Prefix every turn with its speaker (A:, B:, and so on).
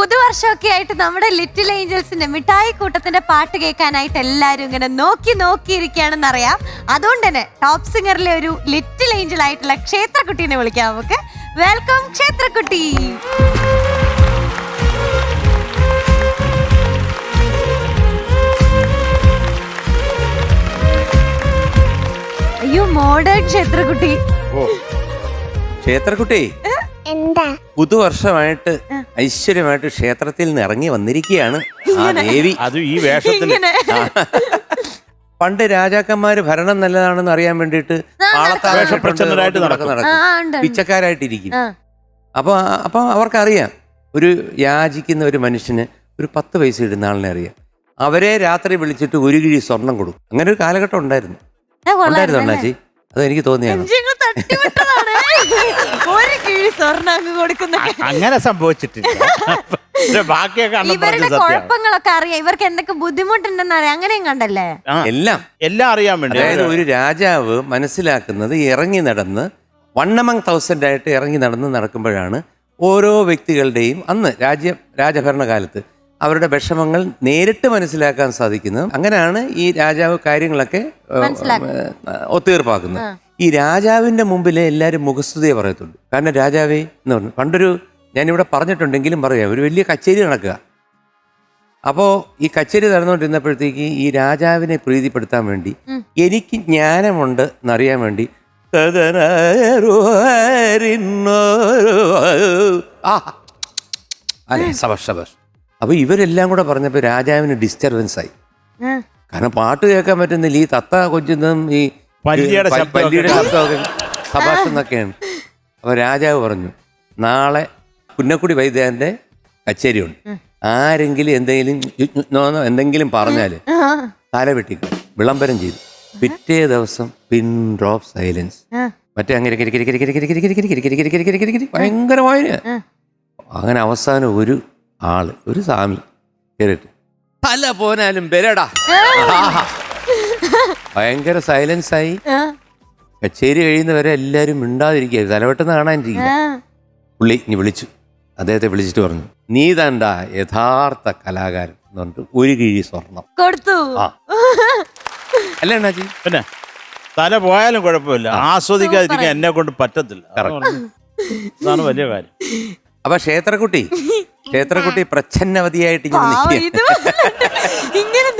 A: പുതുവർഷമൊക്കെ ആയിട്ട് നമ്മുടെ ലിറ്റിൽ ഏഞ്ചൽസിന്റെ മിഠായി കൂട്ടത്തിന്റെ പാട്ട് കേൾക്കാനായിട്ട് എല്ലാവരും ഇങ്ങനെ നോക്കി നോക്കിയിരിക്കുകയാണെന്ന് അറിയാം. അതുകൊണ്ട് തന്നെ ടോപ്പ് സിംഗറിലെ ഒരു ലിറ്റിൽ ഏഞ്ചൽ ആയിട്ടുള്ള ക്ഷേത്രക്കുട്ടീനെ വിളിക്കാം നമുക്ക്. വെൽക്കം ക്ഷേത്രക്കുട്ടി. അയ്യോ മോഡേൺ ക്ഷേത്രക്കുട്ടി.
B: ക്ഷേത്രക്കുട്ടി.
C: എന്താ?
B: പുതുവർഷമായിട്ട് ഐശ്വര്യമായിട്ട് ക്ഷേത്രത്തിൽ നിന്ന് ഇറങ്ങി വന്നിരിക്കുകയാണ് ആ ദേവി.
D: അത് ഈ വേഷത്തിൽ
A: ഇങ്ങനെ.
B: പണ്ട് രാജാക്കന്മാര് ഭരണം നല്ലതാണെന്ന് അറിയാൻ വേണ്ടിയിട്ട്
D: വേഷപ്രച്ഛന്നരായിട്ട് നടക്കും.
A: ആ
B: നടക്കും
A: ഉണ്ട് ഉണ്ട്.
B: പിച്ചക്കാരായിട്ടിരിക്കും.
A: ആ.
B: അപ്പൊ അപ്പൊ അവർക്കറിയാം. ഒരു യാചിക്കുന്ന ഒരു മനുഷ്യന് ഒരു പത്ത് പൈസ ഇടുന്ന ആളിനെ അറിയാം. അവരെ രാത്രി വിളിച്ചിട്ട് ഒരു കിഴി സ്വർണം കൊടുക്കും. അങ്ങനെ ഒരു കാലഘട്ടം ഉണ്ടായിരുന്നു.
A: കൊള്ളാം,
B: ഉണ്ടായിരുന്നു? അണ്ണാച്ചി? അത് എനിക്ക് തോന്നിയാണ്
A: ഞങ്ങൾ സ്വർണം അങ്ങ് കൊടുക്കുന്ന
D: അങ്ങനെ സംഭവിച്ചിട്ടില്ല. പക്ഷെ ബാക്കിയൊക്കെ അണ്ണൻ
A: ഇവരുടെ കുഴപ്പങ്ങളൊക്കെ അറിയാം. ഇവർക്ക് എന്തൊക്കെ ബുദ്ധിമുട്ടുണ്ടെന്ന് അറിയാം. അങ്ങനെയും കണ്ടല്ലേ?
D: ആ,
B: എല്ലാം.
D: എല്ലാം അറിയാൻ വേണ്ടി
B: അതായത് ഒരു രാജാവ് മനസ്സിലാക്കുന്നത് ഇറങ്ങി നടന്ന് വൺ അമംഗ് തൗസൻഡ് ആയിട്ട് ഇറങ്ങി നടന്ന് നടക്കുമ്പോഴാണ് ഓരോ വ്യക്തികളുടെയും അന്ന് രാജ്യ രാജഭരണകാലത്ത് അവരുടെ വിഷമങ്ങൾ നേരിട്ട് മനസ്സിലാക്കാൻ സാധിക്കുന്നു. അങ്ങനെയാണ് ഈ രാജാവ് കാര്യങ്ങളൊക്കെ. ഒത്തീർപ്പാക്കുന്നത്. ഈ രാജാവിന്റെ മുമ്പിൽ എല്ലാവരും മുഖസ്തുതയെ പറയത്തുള്ളൂ കാരണം രാജാവേ എന്ന് പറഞ്ഞു. പണ്ടൊരു ഞാനിവിടെ പറഞ്ഞിട്ടുണ്ടെങ്കിലും പറയാം. ഒരു വലിയ കച്ചേരി നടക്കുക. അപ്പോൾ ഈ കച്ചേരി നടന്നുകൊണ്ടിരുന്നപ്പോഴത്തേക്ക് ഈ രാജാവിനെ പ്രീതിപ്പെടുത്താൻ വേണ്ടി. എനിക്ക് ജ്ഞാനമുണ്ട് എന്നറിയാൻ വേണ്ടി ആ. അല്ലെ? സബഷ് സബഷ് അപ്പോൾ ഇവരെല്ലാം കൂടെ പറഞ്ഞപ്പോൾ രാജാവിന് ഡിസ്റ്റർബൻസ് ആയി കാരണം പാട്ട് കേൾക്കാൻ പറ്റുന്നില്ല ഈ തത്ത കൊഞ്ചിന്നും ഈ
D: പല്ലിയുടെ ശബ്ദമൊക്കെ
B: സഭാഷെന്നൊക്കെയാണ് അപ്പോൾ രാജാവ് പറഞ്ഞു നാളെ പുന്നക്കുടി കച്ചേരി കച്ചേരിയുണ്ട് ആരെങ്കിലും എന്തെങ്കിലും എന്തെങ്കിലും
A: പറഞ്ഞാൽ
B: തല വെട്ടിക്കും വിളംബരം ചെയ്തു പിറ്റേ ദിവസം പിൻ ഡ്രോപ്പ് സൈലൻസ് മറ്റേ അങ്ങനെ ഭയങ്കരമായ അങ്ങനെ അവസാനം ഒരു ആൾ. ഒരു സ്വാമി. കേറിട്ട് തല പോനാലും ബെരടാ. ഭയങ്കര സൈലൻസ് ആയി. കച്ചേരി കഴിയുന്നവരെ എല്ലാവരും മിണ്ടാതിരിക്കുക. തലവെട്ടെന്ന് കാണാനിരിക്കുക. പുള്ളി ഇനി വിളിച്ചു. അദ്ദേഹത്തെ വിളിച്ചിട്ട് പറഞ്ഞു നീ തണ്ട യഥാർത്ഥ കലാകാരൻ എന്ന് പറഞ്ഞിട്ട് ഒരു കിഴി സ്വർണം.
A: കൊടുത്തു.
B: അല്ല അണ്ണാജി
D: പിന്നെ തല പോയാലും കുഴപ്പമില്ല. ആസ്വദിക്കാതിരിക്കാൻ എന്നെ കൊണ്ട് പറ്റത്തില്ല. അതാണ് വലിയ കാര്യം.
B: അപ്പൊ ക്ഷേത്രക്കുട്ടി? ക്ഷേത്രക്കുട്ടി പ്രച്ഛന്നവതിയായിട്ട് ഇങ്ങനെ നിൽക്കുക
A: ഇങ്ങനെ